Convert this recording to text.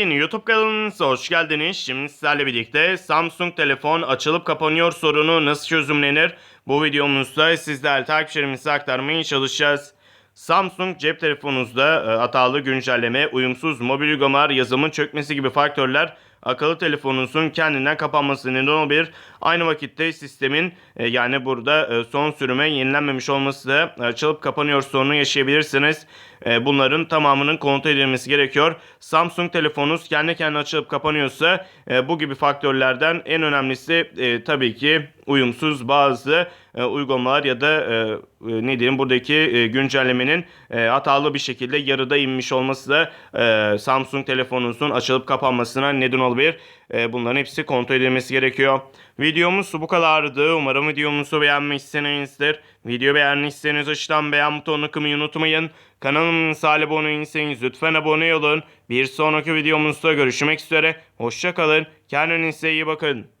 Yeni YouTube kanalınıza hoş geldiniz. Şimdi sizlerle birlikte Samsung telefon açılıp kapanıyor sorunu nasıl çözümlenir? Bu videomuzda sizlerle takipçilerimize aktarmaya çalışacağız. Samsung cep telefonunuzda e, hatalı güncelleme, uyumsuz mobil uygulamalar, yazılımın çökmesi gibi faktörler akıllı telefonunuzun kendinden kapanması neden olabilir. Aynı vakitte sistemin e, yani burada e, son sürüme yenilenmemiş olması da e, açılıp kapanıyor sorunu yaşayabilirsiniz. Bunların tamamının kontrol edilmesi gerekiyor. Samsung telefonunuz kendi kendine açılıp kapanıyorsa bu gibi faktörlerden en önemlisi tabii ki uyumsuz bazı uygulamalar ya da ne diyeyim buradaki güncellemenin hatalı bir şekilde yarıda inmiş olması da Samsung telefonunuzun açılıp kapanmasına neden olabilir. E, bunların hepsi kontrol edilmesi gerekiyor. Videomuz bu kadardı. Umarım videomuzu beğenmişsinizdir. Video beğendiyseniz aşağıdan beğen butonuna kılmayı unutmayın. Kanalımıza abone değilseniz lütfen abone olun. Bir sonraki videomuzda görüşmek üzere. Hoşçakalın. Kendinize iyi bakın.